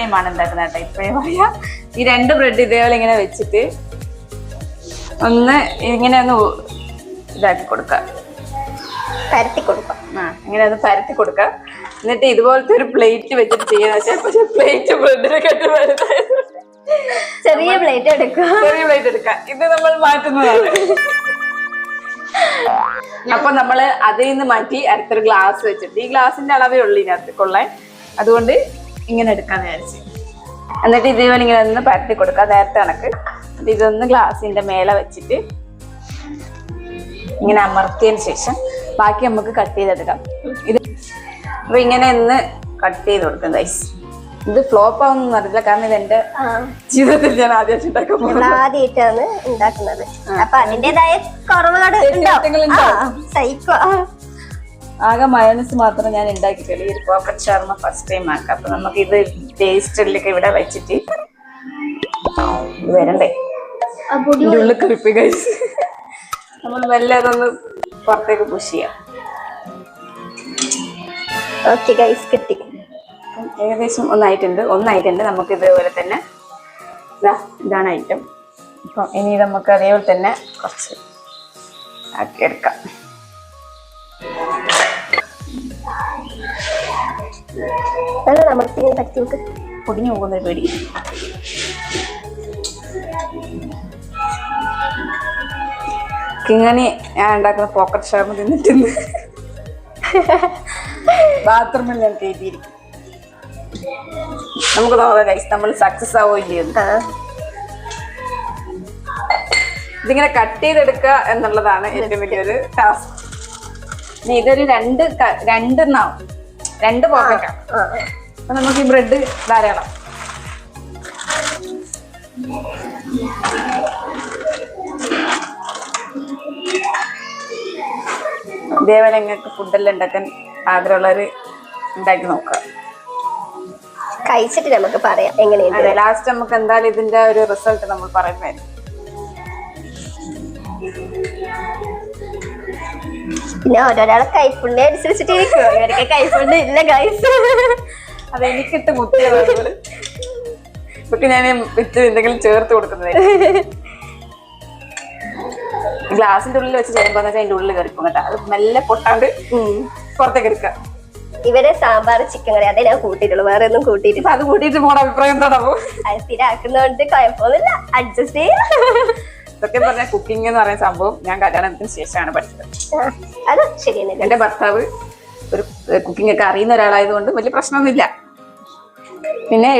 ടൈമാണ് ഉണ്ടാക്കുന്നത് കേട്ടോ. ഇപ്പോഴേ പറയാം. ഈ രണ്ട് ബ്രെഡ് ഇതേപോലെ ഇങ്ങനെ വെച്ചിട്ട് ഒന്ന് ഇങ്ങനെ ഒന്ന് ഇതാക്കി കൊടുക്കുക പരത്തി കൊടുക്കാം. ആ ഇങ്ങനെ ഒന്ന് പരത്തി കൊടുക്കുക എന്നിട്ട് ഇതുപോലത്തെ ഒരു പ്ലേറ്റ് വെച്ചിട്ട് ചെയ്യാൻ വെച്ചാൽ പക്ഷെ പ്ലേറ്റ് ബ്രെഡിനെ കണ്ട് വരുന്നത്. ചെറിയ പ്ലേറ്റ് എടുക്കുക ചെറിയ പ്ലേറ്റ് എടുക്കാം. ഇത് നമ്മൾ മാറ്റുന്നതാണ്. അപ്പൊ നമ്മൾ അതിൽ നിന്ന് മാറ്റി അടുത്തൊരു ഗ്ലാസ് വെച്ചിട്ട് ഈ ഗ്ലാസിന്റെ അളവേ ഉള്ളൂ ഇതിനകത്ത് കൊള്ളാൻ. അതുകൊണ്ട് ഇങ്ങനെ എടുക്കാന്ന് വിചാരിച്ചു. എന്നിട്ട് ഇതേപോലെ ഇങ്ങനെ ഒന്ന് പരത്തി കൊടുക്കുക നേരത്തെ കണക്ക്. ഇതൊന്ന് ഗ്ലാസിന്റെ മേലെ വെച്ചിട്ട് ഇങ്ങനെ അമർത്തിയതിന് ശേഷം ബാക്കി നമുക്ക് കട്ട് ചെയ്തെടുക്കാം. ഇത് അപ്പൊ ഇങ്ങനെ ഒന്ന് കട്ട് ചെയ്ത് കൊടുക്കും ഗൈസ് ഇത് ഫ്ലോപ്പ് ആവുന്ന അറിയില്ല കാരണം ഇത് എന്റെ ജീവിതത്തിൽ ഞാൻ ആദ്യമായിട്ട് ആദ്യമായിട്ടാണ് ഉണ്ടാക്കുന്നത്. അപ്പൊ അതിന്റേതായ കുറവുകൾ തെറ്റുകുറ്റങ്ങളുണ്ടാവും. ആകെ മയോണൈസ് മാത്രം ഞാൻ ഉണ്ടാക്കിയിട്ടുള്ളൂ ഈ ഒരു പോക്കറ്റ് ചേർന്ന ഫസ്റ്റ് ടൈം ആക്കാം. അപ്പൊ നമുക്ക് ഇത് ടേസ്റ്റിലൊക്കെ ഇവിടെ വെച്ചിട്ട് വരണ്ടേ? ഉള്ളിൽ കറിപ്പി കഴിച്ച് നമ്മൾ മെല്ലെ അതൊന്ന് പുറത്തേക്ക് പുഷ് ചെയ്യാം. ഓക്കെ ഗൈസ് കിട്ടി. ഏകദേശം ഒന്നായിട്ടുണ്ട്. ഒന്നായിട്ടുണ്ട്. നമുക്ക് ഇതേപോലെ തന്നെ ഇതാ ഇതാണ് ഐറ്റം അപ്പം ഇനി നമുക്ക് അതേപോലെ തന്നെ കുറച്ച് ആക്കി എടുക്കാം. നല്ല നമ്മൾ പറ്റി പൊടിഞ്ഞു പോകുന്ന ഒരു പേടി. ഇങ്ങനെ ഞാൻ ഉണ്ടാക്കുന്ന പോക്കറ്റ് ഷർമ തിന്നിട്ടുണ്ട് ബാത്റൂമിൽ ഞാൻ കയറ്റിയിരിക്കും നമുക്ക് നോക്കാം കൈസ് നമ്മൾ സക്സസ് ആവോ ഇല്ലയെന്ന് ആ. ഇതിങ്ങനെ കട്ട് ചെയ്തെടുക്കുക എന്നുള്ളതാണ് ഏറ്റവും വലിയൊരു ടാസ്ക് ഇതൊരു രണ്ട് രണ്ടെണ്ണാവും രണ്ട് പോക്കറ്റാണ് അപ്പൊ നമുക്ക് ഈ ബ്രെഡ് ധാരാളം. ഇതേപോലെ നിങ്ങൾക്ക് ഫുഡെല്ലാം ഉണ്ടാക്കാൻ ആഗ്രഹമുള്ളവർ ഉണ്ടാക്കി നോക്കാം കഴിച്ചിട്ട് നമുക്ക് പറയാം എങ്ങനെയാണ് ലാസ്റ്റ് നമുക്ക് എന്തായാലും ഇതിന്റെ ഒരു റിസൾട്ട് നമ്മൾ പറയുന്നതായിരിക്കും. പിന്നെ ഓരോരാളെ കൈപ്പുണ്ണി അനുസരിച്ചിട്ട് ഇരിക്കും ഇവരൊക്കെ കൈപ്പുണ്യം ഇല്ല ഗൈസ് അത് എനിക്കിട്ട് ഇതൊക്കെ ഞാൻ വിത്ത് എന്തെങ്കിലും ചേർത്ത് കൊടുക്കുന്നത് ഗ്ലാസിന്റെ ഉള്ളിൽ വെച്ച് ചെയ്യുമ്പോൾ അതിന്റെ ഉള്ളിൽ കറിക്കും കേട്ടോ. അത് മെല്ലെ പൊട്ടാണ്ട് പുറത്തേക്ക് എടുക്കുക ഇവരെ സാമ്പാർ ചിക്കൻ കറി അതേ ഞാൻ കൂട്ടിയിട്ടുള്ളൂ. വേറെ ഒന്നും കൂട്ടിയിട്ട് അത് കൂട്ടിയിട്ട് മോടെ അഭിപ്രായം എന്താണാവോ? അത് സ്ഥിരമാക്കുന്നതുകൊണ്ട് കുഴപ്പമൊന്നുമില്ല. അഡ്ജസ്റ്റ് ചെയ്യാം. ഇതൊക്കെ പറഞ്ഞ കുക്കിംഗ് എന്ന് പറയുന്ന സംഭവം ഞാൻ കല്യാണത്തിന് ശേഷമാണ് പഠിച്ചത്. അത് എന്റെ ഭർത്താവ് ഒരു കുക്കിംഗ് ഒക്കെ അറിയുന്ന ഒരാളായതുകൊണ്ട് വലിയ പ്രശ്നമൊന്നുമില്ല. പിന്നെ